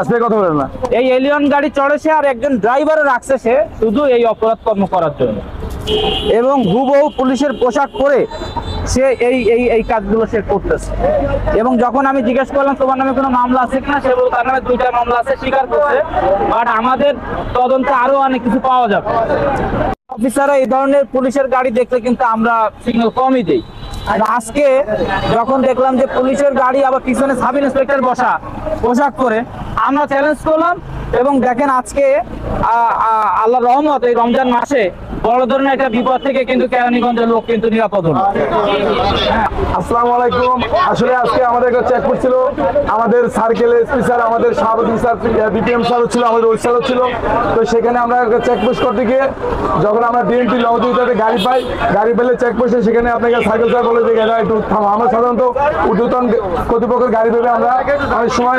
আজকে কথা বলেন না। এই এলিয়ন গাড়ি চড়েছে আর একজন ড্রাইভারও রাখছে সে শুধু এই অপরাধ কর্ম করার জন্য। এবং হুবহু পুলিশের পোশাক পরে সে এই এই এই কাজগুলো সে করতেছে। এবং যখন আমি জিজ্ঞেস করলাম, তোমার নামে কোনো মামলা আছে কিনা? সে বলল, তার নামে দুইটা মামলা আছে, স্বীকার করছে। বাট আমাদের তদন্তে আরও অনেক কিছু পাওয়া যাবে। অফিসাররা এই ধরনের পুলিশের গাড়ি দেখলে কিন্তু আমরা সিগন্যাল কমই দিই। আর আজকে যখন দেখলাম যে পুলিশের গাড়ি আবার পিছনে সাব ইন্সপেক্টর বসা পোশাক করে আমরা চ্যালেঞ্জ করলাম এবং দেখেন আজকে আল্লাহ রহমত এই রমজান মাসে বড় ধরনের একটা বিপদ থেকে কিন্তু কেরানীগঞ্জের লোক কিন্তু নিরাপদ হলো। আলাইকুম। আসলে আজকে আমাদের আমাদের স্যার আমাদের স্যার আমাদের ছিল। তো সেখানে আমরা গিয়ে যখন আমরা গাড়ি পাই গাড়ি সেখানে আপনাকে সাইকেল স্যার বলে যে "দাদা, একটু থামো। আমরা সাধারণত ঊর্ধ্বতন কর্তৃপক্ষের গাড়ি পেলে আমরা অনেক সময়